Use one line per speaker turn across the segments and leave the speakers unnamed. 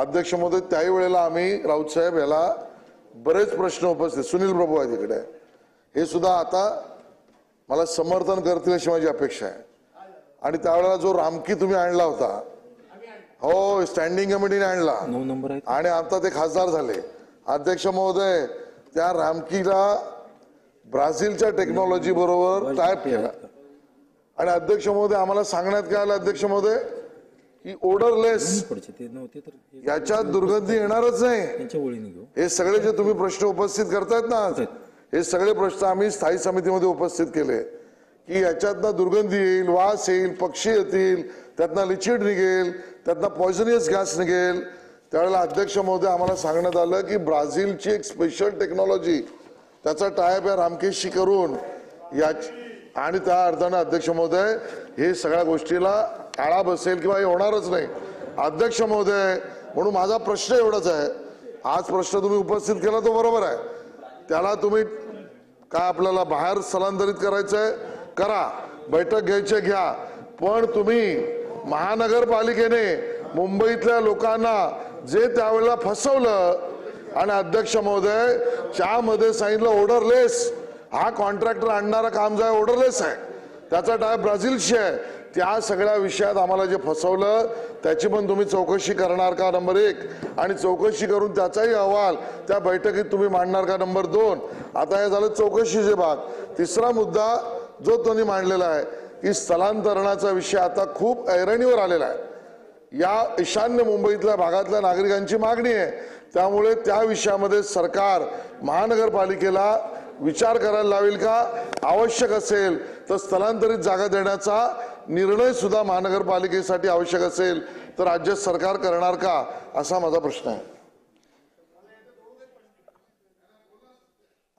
अध्यक्ष महोदय त्याही वेळेला आम्ही राऊत साहेब याला बरेच प्रश्न उपस्थित सुनील प्रभू आहे तिकडे हे सुद्धा आता मला समर्थन करतील अशी माझी अपेक्षा आहे. आणि त्यावेळेला जो रामकी तुम्ही आणला होता. हो स्टँडिंग कमिटीने आणला.
नंबर
आणि आता ते खासदार झाले. अध्यक्ष महोदय त्या रामकीला ब्राझीलच्या टेक्नॉलॉजी बरोबर टायप केला. आणि अध्यक्ष महोदय आम्हाला सांगण्यात काय आलं अध्यक्ष महोदय? की ओडरलेस याच्यात दुर्गंधी येणारच नाही. हे सगळे जे तुम्ही प्रश्न उपस्थित करतायत ना हे सगळे प्रश्न आम्ही स्थायी समितीमध्ये उपस्थित केले. की याच्यातनं दुर्गंधी येईल वास येईल पक्षी येतील त्यातनं लिचिड निघेल त्यातनं पॉयझनियस गॅस निघेल. त्यावेळेला अध्यक्ष महोदय आम्हाला सांगण्यात आलं की ब्राझीलची एक स्पेशल टेक्नॉलॉजी त्याचा टायप या रामकेशशी करून या आणि त्या अर्थानं अध्यक्ष महोदय हे सगळ्या गोष्टीला शाळा बसेल किंवा हे होणारच नाही. अध्यक्ष महोदय म्हणून माझा प्रश्न एवढाच आहे. आज प्रश्न तुम्ही उपस्थित केला तो बरोबर आहे. त्याला तुम्ही काय आपल्याला बाहेर स्थलांतरित करायचं आहे करा. बैठक घ्यायचे घ्या. पण तुम्ही महानगरपालिकेने मुंबईतल्या लोकांना जे त्यावेळेला फसवलं आणि अध्यक्ष महोदय च्यामध्ये सांगितलं ऑर्डरलेस हा कॉन्ट्रॅक्टर आणणारा काम जो आहे. ऑर्डरलेस आहे त्याचा टाय ब्राझीलशी आहे. त्या सगळ्या विषयात आम्हाला जे फसवलं त्याची पण तुम्ही चौकशी करणार का नंबर एक? आणि चौकशी करून त्याचाही अहवाल त्या बैठकीत तुम्ही मांडणार का नंबर दोन? आता हे झालं चौकशीचे भाग. तिसरा मुद्दा जो त्यांनी मांडलेला आहे की स्थलांतरणाचा विषय आता खूप ऐरणीवर आलेला आहे. या ईशान्य मुंबईतल्या भागातल्या नागरिकांची मागणी आहे. त्यामुळे त्या विषयामध्ये सरकार महानगरपालिकेला विचार करायला लावेल का? आवश्यक असेल तर स्थलांतरित जागा देण्याचा निर्णय सुद्धा महानगरपालिकेसाठी आवश्यक असेल तर राज्य सरकार करणार का असा माझा प्रश्न आहे.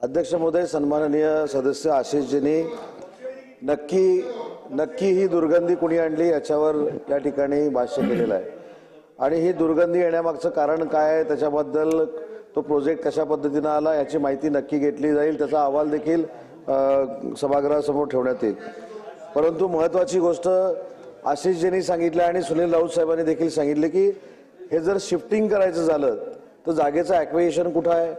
अध्यक्ष महोदय सन्माननीय सदस्य आशिषजींनी नक्की नक्की ही दुर्गंधी कुणी आणली याच्यावर या ठिकाणी भाष्य केलेलं आहे. आणि ही दुर्गंधी येण्यामागचं कारण काय आहे त्याच्याबद्दल तो प्रोजेक्ट कशा पद्धतीनं आला याची माहिती नक्की घेतली जाईल त्याचा अहवाल देखील सभागृहासमोर ठेवण्यात येईल. परंतु महत्त्वाची गोष्ट आशिषजींनी सांगितलं आणि सुनील राऊत साहेबांनी देखील सांगितले की हे जर शिफ्टिंग करायचं झालं तर जागेचं ॲक्वेशन कुठं आहे?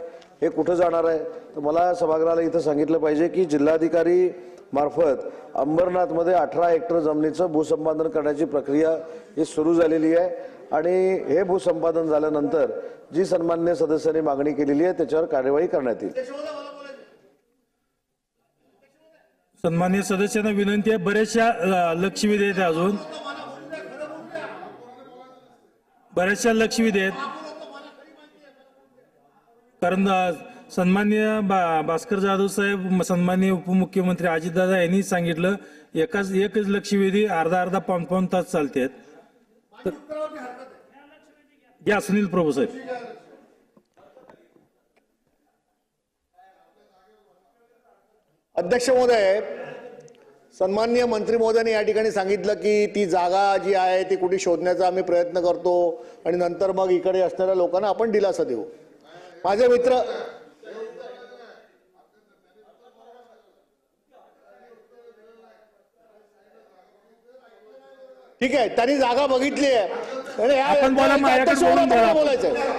हे कुठं जाणार आहे? तर मला सभागृहाला इथं सांगितलं पाहिजे की जिल्हाधिकारी मार्फत अंबरनाथमध्ये अठरा हेक्टर जमिनीचं भूसंपादन करण्याची प्रक्रिया ही सुरू झालेली आहे. आणि हे भूसंपादन झाल्यानंतर जी सन्मान्य सदस्यांनी मागणी केलेली आहे त्याच्यावर कार्यवाही करण्यात येईल.
सन्मान्य सदस्यांना विनंती आहे. बऱ्याचशा अ, लक्षवेधी अजून. बऱ्याचशा लक्षवेधी आहेत. कारण अ, सन्मान्य बा भास्कर जाधव साहेब म- सन्मान्य उपमुख्यमंत्री अजितदादा यांनी सांगितलं एकाच एकच लक्षवेधी अर्धा अर्धा पाऊन पाऊन तास चालते घ्या सुनील प्रभू साहेब.
अध्यक्ष महोदय सन्माननीय मंत्री महोदयांनी या ठिकाणी सांगितलं की ती जागा जी आहे ती कुठे शोधण्याचा आम्ही प्रयत्न करतो आणि नंतर मग इकडे असणाऱ्या लोकांना आपण दिलासा देऊ. माझे मित्र ठीक आहे त्यांनी जागा बघितली आहे. आणि ह्या-
आपण बोला, माझ्याकडे
अध्यक्ष महोदय,
बोलून बोला.
तुम्हाला बोलायचंय.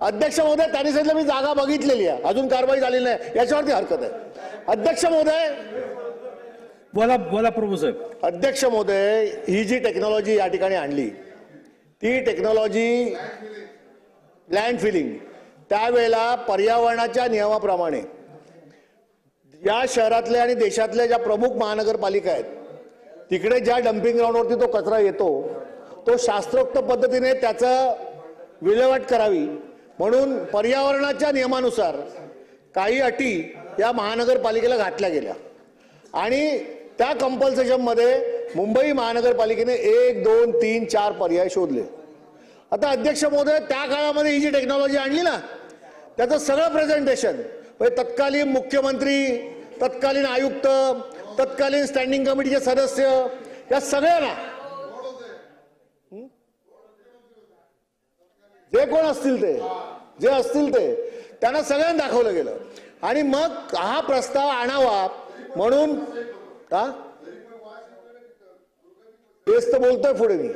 अध्यक्ष महोदय त्यांनी सांगितलं मी जागा बघितलेली आहे. अजून कारवाई झालेली नाही. याच्यावरती हरकत आहे. अध्यक्ष महोदय.
बोला बोला प्रभू साहेब.
अध्यक्ष महोदय ही जी टेक्नॉलॉजी या ठिकाणी आणली ती टेक्नॉलॉजी लँड फिलिंग त्यावेळेला पर्यावरणाच्या नियमाप्रमाणे या शहरातल्या आणि देशातल्या ज्या प्रमुख महानगरपालिका आहेत तिकडे ज्या डम्पिंग ग्राउंडवरती तो कचरा येतो तो शास्त्रोक्त पद्धतीने त्याचं विल्हेवाट करावी. म्हणून पर्यावरणाच्या नियमानुसार काही अटी या महानगरपालिकेला घातल्या गेल्या. आणि त्या कंपल्सेशनमध्ये मुंबई महानगरपालिकेने एक दोन तीन चार पर्याय शोधले. आता अध्यक्ष महोदय त्या काळामध्ये ही जी टेक्नॉलॉजी आणली ना त्याचं सगळं प्रेझेंटेशन म्हणजे तत्कालीन मुख्यमंत्री तत्कालीन आयुक्त तत्कालीन स्टँडिंग कमिटीचे सदस्य या सगळ्यांना जे कोण असतील ते जे असतील ते त्यांना सगळ्यांना दाखवलं गेलं. आणि मग हा प्रस्ताव आणावा म्हणून का तेच तर बोलतोय पुढे मी.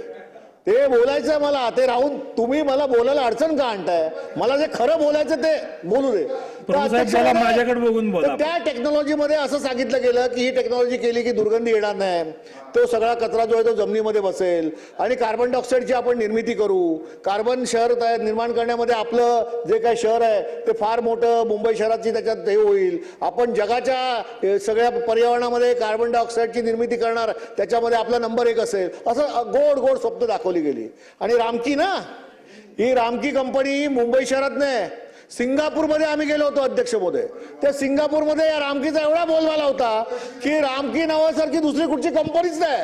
ते बोलायचं मला ते राहून तुम्ही मला बोलायला अडचण का आणताय? मला जे खरं बोलायचं ते बोलू दे.
प्रभू साहेब, माझ्याकडे बघून बोला.
त्या टेक्नॉलॉजीमध्ये असं सांगितलं गेलं की ही टेक्नॉलॉजी केली की दुर्गंधी येणार नाही. तो सगळा कचरा जो आहे तो जमिनीमध्ये बसेल. आणि कार्बन डायऑक्साईडची आपण निर्मिती करू कार्बन शहर तयार निर्माण करण्यामध्ये आपलं जे काही शहर आहे ते फार मोठं मुंबई शहराची त्याच्यात हे होईल. आपण जगाच्या सगळ्या पर्यावरणामध्ये कार्बन डायऑक्साईडची निर्मिती करणार त्याच्यामध्ये आपला नंबर एक असेल. असं गोड गोड स्वप्न दाखवली गेली. आणि रामकी ना ही रामकी कंपनी मुंबई शहरात नाही. सिंगापूरमध्ये आम्ही गेलो होतो अध्यक्ष मोदय त्या सिंगापूरमध्ये या रामकीचा एवढा बोलबाला होता की रामकी नावासारखी दुसरी कुठची कंपनीच नाही.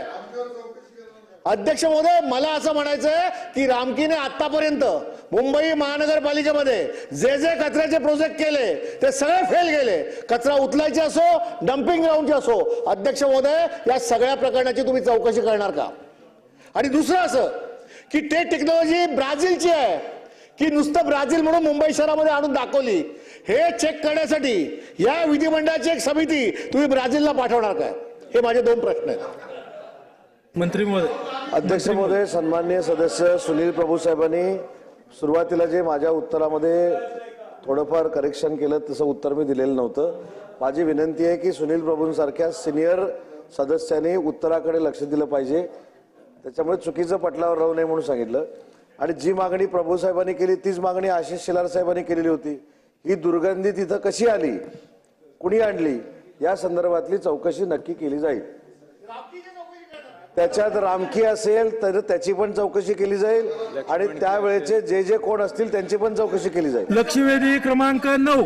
अध्यक्ष महोदय मला असं म्हणायचंय की रामकीने आतापर्यंत मुंबई महानगरपालिकेमध्ये जे जे कचऱ्याचे प्रोजेक्ट केले ते सगळे फेल गेले कचरा उचलायचे असो डम्पिंग ग्राउंडचे असो अध्यक्ष महोदय या सगळ्या प्रकरणाची तुम्ही चौकशी करणार का? आणि दुसरं असं की ते टेक्नॉलॉजी ब्राझीलची आहे. की नुसतं ब्राझील म्हणून मुंबई शहरामध्ये आणून दाखवली. हे चेक करण्यासाठी या विधिमंडळाची एक समिती तुम्ही ब्राझीलला पाठवणार काय? हे माझे दोन प्रश्न आहेत.
मंत्री महोदय.
अध्यक्ष महोदय सन्माननीय सदस्य सुनील प्रभू साहेबांनी सुरुवातीला जे माझ्या उत्तरामध्ये थोडंफार करेक्शन केलं तसं उत्तर मी दिलेलं नव्हतं. माझी विनंती आहे की सुनील प्रभूंसारख्या सिनियर सदस्यांनी उत्तराकडे लक्ष दिलं पाहिजे. त्याच्यामुळे चुकीचं पटलावर राहू नये म्हणून सांगितलं. आणि जी मागणी प्रभू साहेबांनी केली तीच मागणी आशिष शेलार साहेबांनी केलेली होती. ही दुर्गंधी तिथं कशी आली? कुणी आणली? या संदर्भातली चौकशी नक्की केली जाईल. त्याच्यात रामकी असेल तर त्याची पण चौकशी केली जाईल. आणि त्यावेळेचे जे जे कोण असतील त्यांची पण चौकशी केली जाईल.
लक्षवेधी क्रमांक नऊ.